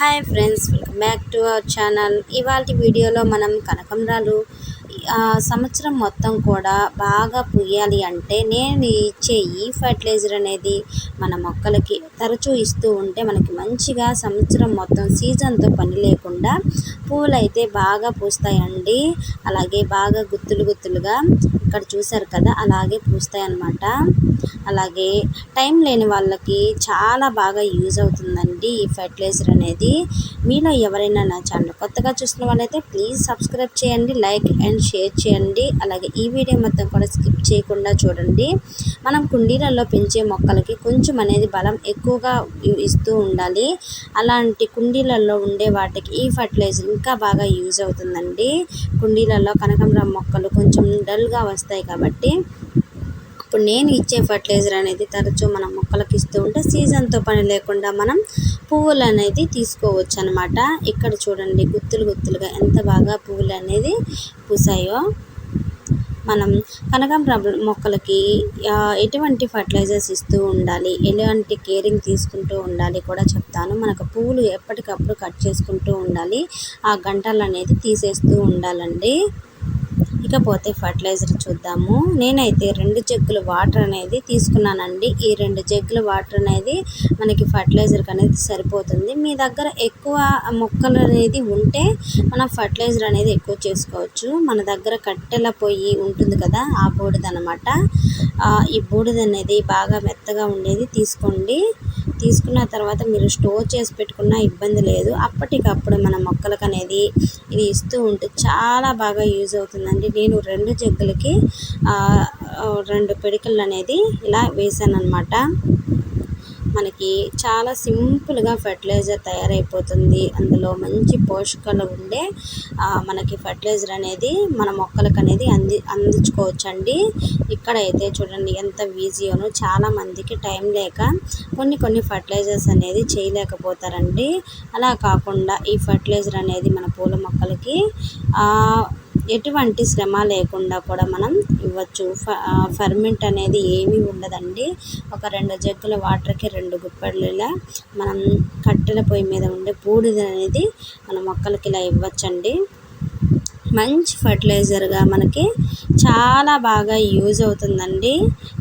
Hi friends welcome back to our channel. ఇవాళ వీడియోలో మనం కనకంబరాలు సంవత్సరం మొత్తం కూడా బాగా పూయాలి అంటే నేను ఇచ్చే ఈ ఫర్టిలైజర్ అనేది మన మొక్కలకి తరచూ ఇస్తూ ఉంటే మనకి మంచిగా సంవత్సరం మొత్తం సీజన్తో పని లేకుండా పూలు అయితే బాగా పూస్తాయండి. అలాగే బాగా గుత్తులు గుత్తులుగా ఇక్కడ చూసారు కదా అలాగే పూస్తాయన్నమాట. అలాగే టైం లేని వాళ్ళకి చాలా బాగా యూజ్ అవుతుందండి ఈ ఫర్టిలైజర్ అనేది. మీలో ఎవరైనా నా ఛానల్ కొత్తగా చూసిన వాళ్ళైతే ప్లీజ్ సబ్స్క్రైబ్ చేయండి లైక్ అండ్ షేర్ చేయండి. అలాగే ఈ వీడియో మొత్తం కూడా స్కిప్ చేయకుండా చూడండి. మనం కుండీలలో పెంచే మొక్కలకి కొంచెం అనేది బలం ఎక్కువగా ఇస్తూ ఉండాలి. అలాంటి కుండీలలో ఉండే వాటికి ఈ ఫర్టిలైజర్ ఇంకా బాగా యూజ్ అవుతుందండి. కుండీలలో కనకాంబరం మొక్కలు కొంచెం డల్గా వస్తాయి కాబట్టి. ఇప్పుడు నేను ఇచ్చే ఫర్టిలైజర్ అనేది తరచూ మన మొక్కలకి ఇస్తూ ఉంటే సీజన్తో పని లేకుండా మనం పువ్వులు అనేది తీసుకోవచ్చు అనమాట ఇక్కడ చూడండి గుత్తులు గుత్తులుగా ఎంత బాగా పువ్వులు అనేది పూసాయో. మనం కనకాంబర మొక్కలకి ఎటువంటి ఫర్టిలైజర్స్ ఇస్తూ ఉండాలి ఎలాంటి కేరింగ్ తీసుకుంటూ ఉండాలి కూడా చెప్తాను. మనకు పువ్వులు ఎప్పటికప్పుడు కట్ చేసుకుంటూ ఉండాలి ఆ గంటలు అనేది తీసేస్తూ ఉండాలండి. ఇకపోతే ఫర్టిలైజర్ చూద్దాము. నేనైతే రెండు జగ్గుల వాటర్ అనేది తీసుకున్నానండి. ఈ రెండు జగ్గుల వాటర్ అనేది మనకి ఫర్టిలైజర్కి అనేది సరిపోతుంది. మీ దగ్గర ఎక్కువ మొక్కలు అనేది ఉంటే మనం ఫర్టిలైజర్ అనేది ఎక్కువ చేసుకోవచ్చు. మన దగ్గర కట్టెల పొయ్యి ఉంటుంది కదా ఆ బూడిద అనమాట ఈ బూడిద అనేది బాగా మెత్తగా ఉండేది తీసుకోండి. తీసుకున్న తర్వాత మీరు స్టోర్ చేసి పెట్టుకున్న ఇబ్బంది లేదు. అప్పటికప్పుడు మన మొక్కలకు అనేది ఇది ఇస్తూ ఉంటే చాలా బాగా యూజ్ అవుతుందండి. నేను రెండు జగ్గులకి రెండు పిడికలు అనేది ఇలా వేసాను అనమాట మనకి చాలా సింపుల్గా ఫర్టిలైజర్ తయారైపోతుంది. అందులో మంచి పోషకాలు ఉండే మనకి ఫర్టిలైజర్ అనేది మన మొక్కలకు అనేది అంది అందించుకోవచ్చండి. ఇక్కడైతే చూడండి ఎంత ఈజీయోనో చాలా మందికి టైం లేక కొన్ని కొన్ని ఫర్టిలైజర్స్ అనేది చేయలేకపోతారండి. అలా కాకుండా ఈ ఫర్టిలైజర్ అనేది మన పూల మొక్కలకి ఎటువంటి శ్రమ లేకుండా కూడా మనం ఇవ్వచ్చు. ఫ ఫర్మెంట్ అనేది ఏమీ ఉండదండి. ఒక రెండు జగ్గుల వాటర్కి రెండు గుప్పెళ్ళు ఇలా మనం కట్టెల పొయ్యి మీద ఉండే బూడిద అనేది మన మొక్కలకి ఇలా ఇవ్వచ్చండి. మంచి ఫర్టిలైజర్గా మనకి చాలా బాగా యూజ్ అవుతుందండి.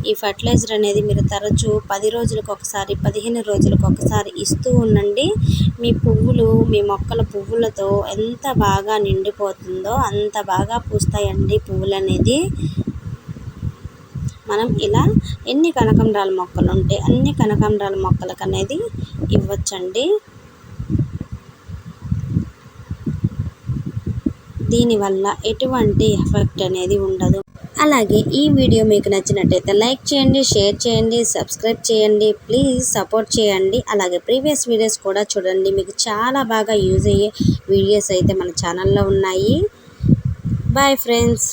ఈ ఫర్టిలైజర్ అనేది మీరు తరచూ పది రోజులకు ఒకసారి పదిహేను రోజులకు ఒకసారి ఇస్తూ ఉండండి. మీ పువ్వులు మీ మొక్కల పువ్వులతో ఎంత బాగా నిండిపోతుందో అంత బాగా పూస్తాయండి పువ్వులు అనేది మనం ఇలా ఎన్ని కనకంబరాల మొక్కలు ఉంటే అన్ని కనకంబరాల మొక్కలకు అనేది ఇవ్వచ్చండి. దీనివల్ల ఎటువంటి ఎఫెక్ట్ అనేది ఉండదు. అలాగే ఈ వీడియో మీకు నచ్చినట్టయితే లైక్ చేయండి షేర్ చేయండి సబ్స్క్రైబ్ చేయండి ప్లీజ్ సపోర్ట్ చేయండి. అలాగే ప్రీవియస్ వీడియోస్ కూడా చూడండి. మీకు చాలా బాగా యూజ్ అయ్యే వీడియోస్ అయితే మన ఛానల్లో ఉన్నాయి. Bye friends